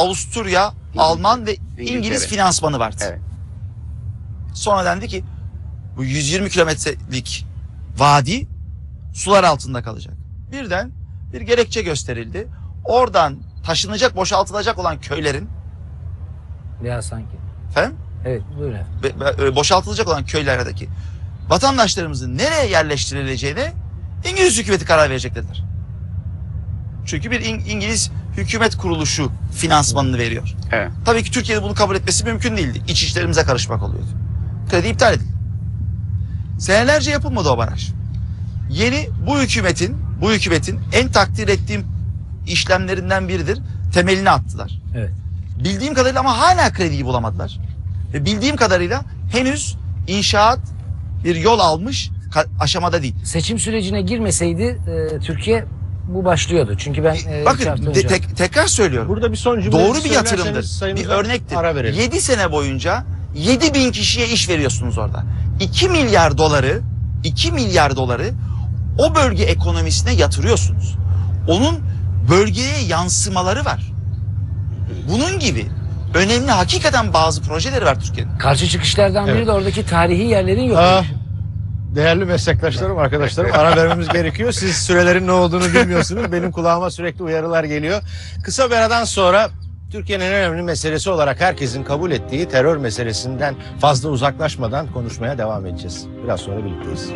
Avusturya, Alman ve İngiltere. İngiliz finansmanı vardı. Evet. Sonra dendi ki bu 120 kilometrelik vadi sular altında kalacak. Birden bir gerekçe gösterildi. Oradan taşınacak, boşaltılacak olan köylerin Ya sanki. efendim, Evet buyurun be- be- boşaltılacak olan köylerdeki vatandaşlarımızın nereye yerleştirileceğine İngiliz hükümeti karar verecek dediler. Çünkü bir İng- İngiliz hükümet kuruluşu finansmanını veriyor. Evet. Tabii ki Türkiye'de bunu kabul etmesi mümkün değildi. İç işlerimize karışmak oluyordu. Kredi iptal edildi. Senelerce yapılmadı o baraj. Yeni bu hükümetin, bu hükümetin en takdir ettiğim işlemlerinden biridir. Temelini attılar. Evet. Bildiğim kadarıyla ama hala krediyi bulamadılar. Ve bildiğim kadarıyla henüz inşaat bir yol almış aşamada değil. Seçim sürecine girmeseydi e, Türkiye bu başlıyordu. Çünkü ben e, hafta Bakın önce- de- tek- tekrar söylüyorum. Burada bir son cümle Doğru bir yatırımdır. Bir örnektir. Ara verelim. 7 sene boyunca 7 bin kişiye iş veriyorsunuz orada. 2 milyar doları 2 milyar doları o bölge ekonomisine yatırıyorsunuz. Onun bölgeye yansımaları var. Bunun gibi önemli hakikaten bazı projeleri var Türkiye'nin. Karşı çıkışlardan biri Evet. de oradaki tarihi yerlerin yok. Değerli meslektaşlarım, arkadaşlarım ara vermemiz gerekiyor. Siz sürelerin ne olduğunu bilmiyorsunuz. Benim kulağıma sürekli uyarılar geliyor. Kısa bir aradan sonra Türkiye'nin en önemli meselesi olarak herkesin kabul ettiği terör meselesinden fazla uzaklaşmadan konuşmaya devam edeceğiz. Biraz sonra birlikteyiz.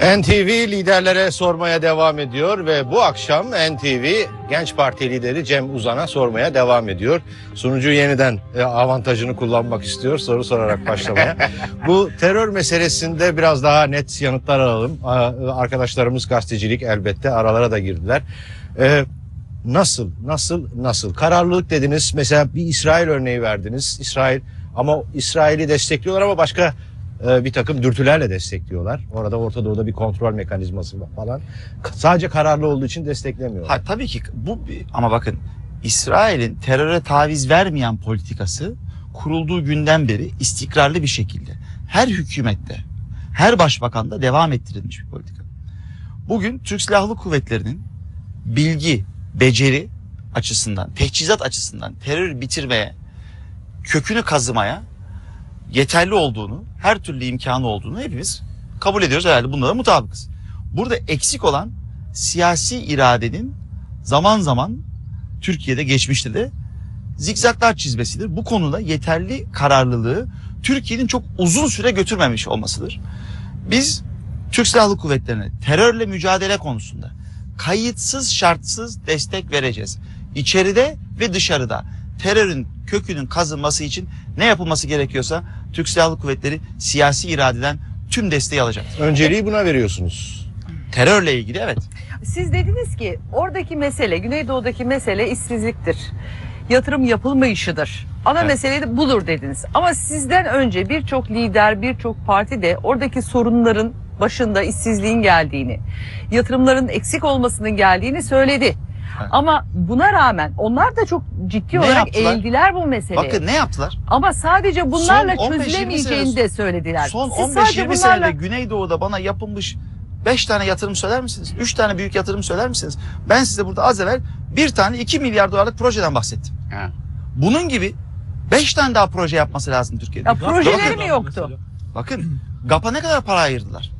NTV liderlere sormaya devam ediyor ve bu akşam NTV Genç Parti lideri Cem Uzan'a sormaya devam ediyor. Sunucu yeniden e, avantajını kullanmak istiyor soru sorarak başlamaya. bu terör meselesinde biraz daha net yanıtlar alalım. Arkadaşlarımız gazetecilik elbette aralara da girdiler. E, Nasıl, nasıl, nasıl? Kararlılık dediniz. Mesela bir İsrail örneği verdiniz. İsrail ama İsrail'i destekliyorlar ama başka bir takım dürtülerle destekliyorlar. Orada Orta Doğu'da bir kontrol mekanizması falan. Sadece kararlı olduğu için desteklemiyorlar. Ha, tabii ki bu ama bakın İsrail'in teröre taviz vermeyen politikası kurulduğu günden beri istikrarlı bir şekilde her hükümette, her başbakanda devam ettirilmiş bir politika. Bugün Türk Silahlı Kuvvetleri'nin bilgi, beceri açısından, teçhizat açısından terör bitirmeye, kökünü kazımaya yeterli olduğunu, her türlü imkanı olduğunu hepimiz kabul ediyoruz herhalde bunlara mutabıkız. Burada eksik olan siyasi iradenin zaman zaman Türkiye'de geçmişte de zikzaklar çizmesidir. Bu konuda yeterli kararlılığı Türkiye'nin çok uzun süre götürmemiş olmasıdır. Biz Türk Silahlı Kuvvetleri'ne terörle mücadele konusunda kayıtsız şartsız destek vereceğiz. İçeride ve dışarıda terörün kökünün kazınması için ne yapılması gerekiyorsa Türk Silahlı Kuvvetleri siyasi iradeden tüm desteği alacak. Önceliği buna veriyorsunuz. Terörle ilgili evet. Siz dediniz ki oradaki mesele, Güneydoğu'daki mesele işsizliktir. Yatırım yapılmayışıdır. Ana Evet. mesele de budur dediniz. Ama sizden önce birçok lider, birçok parti de oradaki sorunların başında işsizliğin geldiğini, yatırımların eksik olmasının geldiğini söyledi. Ama buna rağmen onlar da çok ciddi Ne olarak yaptılar? eğildiler bu meseleye. Bakın ne yaptılar? Ama sadece bunlarla Son 15-20 çözülemeyeceğini sene- de söylediler. Son Siz sadece 15-20 bunlarla- senede Güneydoğu'da bana yapılmış 5 tane yatırım söyler misiniz? 3 tane büyük yatırım söyler misiniz? Ben size burada az evvel bir tane 2 milyar dolarlık projeden bahsettim. Ha. Bunun gibi 5 tane daha proje yapması lazım Türkiye'de. Ya projeleri Bakın, mi yoktu? Bakın GAP'a ne kadar para ayırdılar?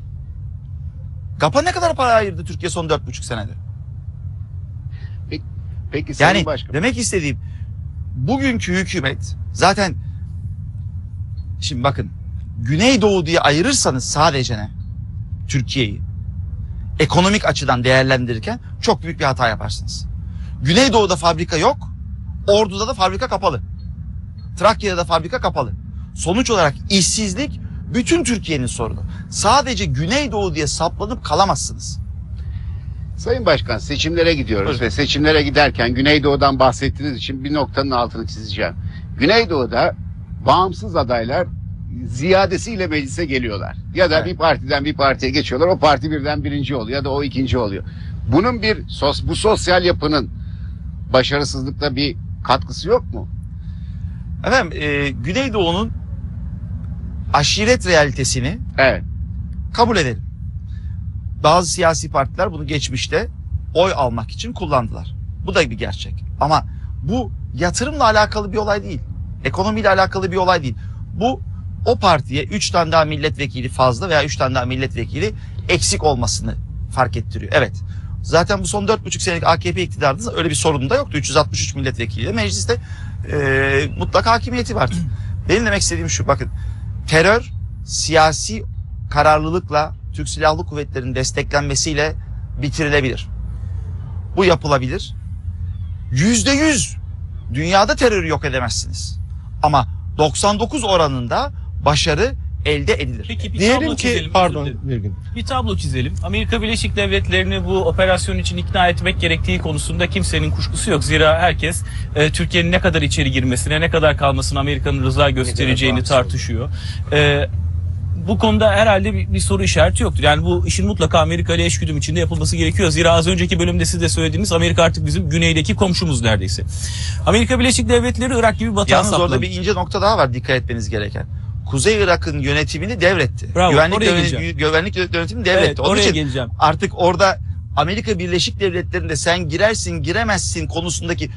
GAP'a ne kadar para ayırdı Türkiye son 4,5 senede? Peki Sayın Yani Başkan. demek istediğim bugünkü hükümet zaten şimdi bakın Güneydoğu diye ayırırsanız sadece ne? Türkiye'yi ekonomik açıdan değerlendirirken çok büyük bir hata yaparsınız. Güneydoğu'da fabrika yok, Ordu'da da fabrika kapalı. Trakya'da da fabrika kapalı. Sonuç olarak işsizlik bütün Türkiye'nin sorunu. Sadece Güneydoğu diye saplanıp kalamazsınız. Sayın Başkan seçimlere gidiyoruz Buyurun. ve seçimlere giderken Güneydoğu'dan bahsettiğiniz için bir noktanın altını çizeceğim. Güneydoğu'da bağımsız adaylar ziyadesiyle meclise geliyorlar. Ya da Evet. bir partiden bir partiye geçiyorlar. O parti birden birinci oluyor ya da o ikinci oluyor. Bunun bir sos, bu sosyal yapının başarısızlıkta bir katkısı yok mu? Efendim e, Güneydoğu'nun aşiret realitesini Evet. kabul edelim. Bazı siyasi partiler bunu geçmişte oy almak için kullandılar. Bu da bir gerçek. Ama bu yatırımla alakalı bir olay değil. Ekonomiyle alakalı bir olay değil. Bu o partiye 3 tane daha milletvekili fazla veya 3 tane daha milletvekili eksik olmasını fark ettiriyor. Evet. Zaten bu son 4,5 senelik AKP iktidarında öyle bir sorun da yoktu. 363 milletvekiliyle mecliste e, mutlak hakimiyeti vardı. Benim demek istediğim şu bakın terör siyasi kararlılıkla Türk Silahlı Kuvvetleri'nin desteklenmesiyle bitirilebilir. Bu yapılabilir. Yüzde yüz dünyada terörü yok edemezsiniz. Ama 99 oranında başarı elde edilir. Peki bir Diyelim tablo ki çizelim. pardon dilerim. bir gün. Bir tablo çizelim. Amerika Birleşik Devletleri'ni bu operasyon için ikna etmek gerektiği konusunda kimsenin kuşkusu yok. Zira herkes e, Türkiye'nin ne kadar içeri girmesine, ne kadar kalmasına Amerika'nın rıza göstereceğini tartışıyor. E, bu konuda herhalde bir, bir soru işareti yoktur. Yani bu işin mutlaka Amerika ile eşgüdüm içinde yapılması gerekiyor. Zira az önceki bölümde siz de söylediğiniz Amerika artık bizim güneydeki komşumuz neredeyse. Amerika Birleşik Devletleri Irak gibi batağa Yalnız orada sapladı. bir ince nokta daha var dikkat etmeniz gereken. Kuzey Irak'ın yönetimini devretti. Bravo, güvenlik, oraya yönet- geleceğim. güvenlik yönetimini devretti. Evet, Onun oraya için geleceğim. artık orada Amerika Birleşik Devletleri'nde sen girersin giremezsin konusundaki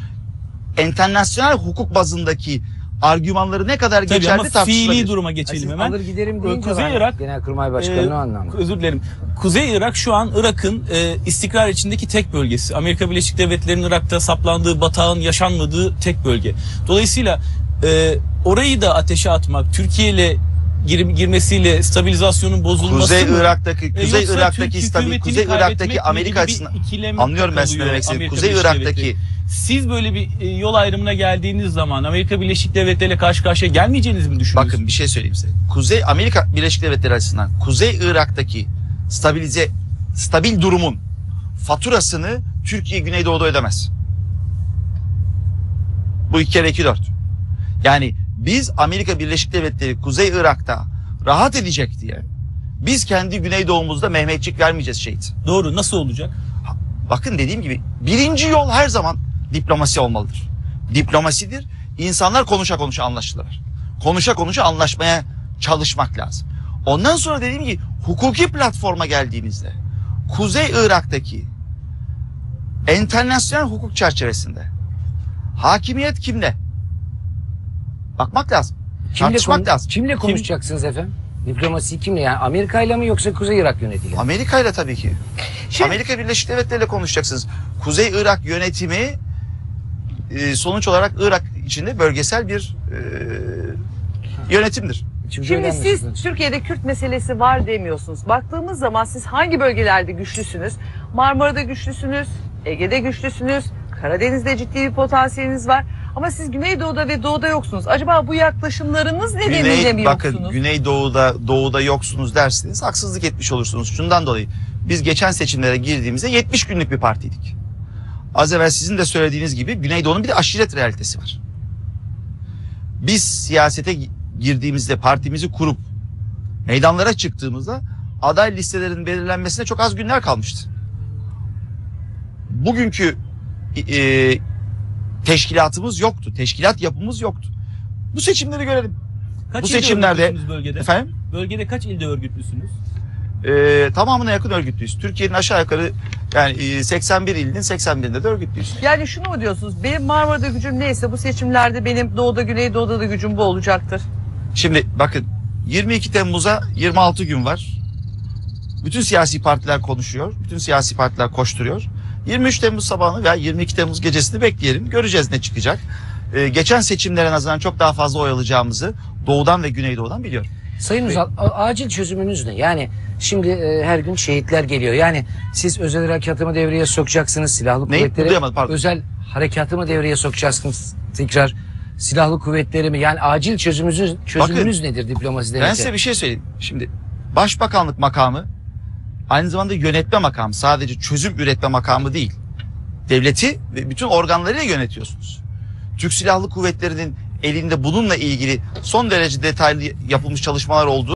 internasyonel hukuk bazındaki argümanları ne kadar Tabii geçerli ama tartışılabilir. fiili duruma geçelim hemen. alır giderim deyince Kuzey ben Irak, Genelkurmay Başkanı Ee, o anlamda. Özür dilerim. Kuzey Irak şu an Irak'ın e, istikrar içindeki tek bölgesi. Amerika Birleşik Devletleri'nin Irak'ta saplandığı batağın yaşanmadığı tek bölge. Dolayısıyla e, orayı da ateşe atmak, Türkiye ile gir- girmesiyle stabilizasyonun bozulması Kuzey mı? Irak'taki E, Kuzey yoksa Irak'taki stabil Kuzey Irak'taki Amerika açısından anlıyorum ben sizin demek. Amerika Kuzey Irak'taki. Siz böyle bir e, yol ayrımına geldiğiniz zaman Amerika Birleşik Devletleri ile karşı karşıya gelmeyeceğinizi mi düşünüyorsunuz? bakın bir şey söyleyeyim size. Kuzey Amerika Birleşik Devletleri açısından Kuzey Irak'taki stabilize stabil durumun faturasını Türkiye Güneydoğu'da ödemez. Bu iki kere iki dört. Yani biz Amerika Birleşik Devletleri Kuzey Irak'ta rahat edecek diye biz kendi Güneydoğumuzda Mehmetçik vermeyeceğiz şehit. Doğru. Nasıl olacak? Bakın dediğim gibi birinci yol her zaman diplomasi olmalıdır. Diplomasidir. İnsanlar konuşa konuşa anlaşılır. Konuşa konuşa anlaşmaya çalışmak lazım. Ondan sonra dediğim gibi hukuki platforma geldiğinizde Kuzey Irak'taki internasyonel hukuk çerçevesinde hakimiyet kimde? Bakmak lazım. Kimle, Tartışmak konu- lazım. kimle konuşacaksınız efendim? Diplomasi kimle? Yani Amerika ile mi yoksa Kuzey Irak yönetiyle? mi? Amerika ile tabii ki. Şimdi- Amerika Birleşik Devletleri ile konuşacaksınız. Kuzey Irak yönetimi e, sonuç olarak Irak içinde bölgesel bir e, yönetimdir. Çünkü Şimdi siz anlaşılıyor. Türkiye'de Kürt meselesi var demiyorsunuz. Baktığımız zaman siz hangi bölgelerde güçlüsünüz? Marmara'da güçlüsünüz, Ege'de güçlüsünüz, Karadeniz'de ciddi bir potansiyeliniz var. Ama siz Güneydoğu'da ve Doğu'da yoksunuz. Acaba bu yaklaşımlarınız nedeniyle Güney, mi bakın yoksunuz? Güneydoğu'da Doğu'da yoksunuz derseniz haksızlık etmiş olursunuz. Şundan dolayı biz geçen seçimlere girdiğimizde 70 günlük bir partiydik. Az evvel sizin de söylediğiniz gibi Güneydoğu'nun bir de aşiret realitesi var. Biz siyasete gi- girdiğimizde partimizi kurup meydanlara çıktığımızda aday listelerinin belirlenmesine çok az günler kalmıştı. Bugünkü e, teşkilatımız yoktu. Teşkilat yapımız yoktu. Bu seçimleri görelim. Kaç Bu seçimlerde- bölgede? Efendim? Bölgede kaç ilde örgütlüsünüz? Ee, tamamına yakın örgütlüyüz. Türkiye'nin aşağı yukarı yani e, 81 ilinin 81'inde de örgütlüyüz. Yani şunu mu diyorsunuz? Benim Marmara'da gücüm neyse bu seçimlerde benim Doğu'da Güneydoğu'da da gücüm bu olacaktır. Şimdi bakın 22 Temmuz'a 26 gün var. Bütün siyasi partiler konuşuyor. Bütün siyasi partiler koşturuyor. 23 Temmuz sabahını veya 22 Temmuz gecesini bekleyelim. Göreceğiz ne çıkacak. Ee, geçen seçimlere nazaran çok daha fazla oy alacağımızı doğudan ve güneydoğudan biliyorum. Sayın Uzal, acil çözümünüz ne? Yani şimdi e, her gün şehitler geliyor. Yani siz özel harekatı mı devreye sokacaksınız? Silahlı Neyi? pardon. özel harekatı mı devreye sokacaksınız? Tekrar silahlı kuvvetleri mi? Yani acil çözümünüz, çözümünüz nedir diplomaside? Ben size bir şey söyleyeyim. Şimdi başbakanlık makamı aynı zamanda yönetme makamı. Sadece çözüm üretme makamı değil. Devleti ve bütün organlarıyla yönetiyorsunuz. Türk Silahlı Kuvvetleri'nin elinde bununla ilgili son derece detaylı yapılmış çalışmalar olduğu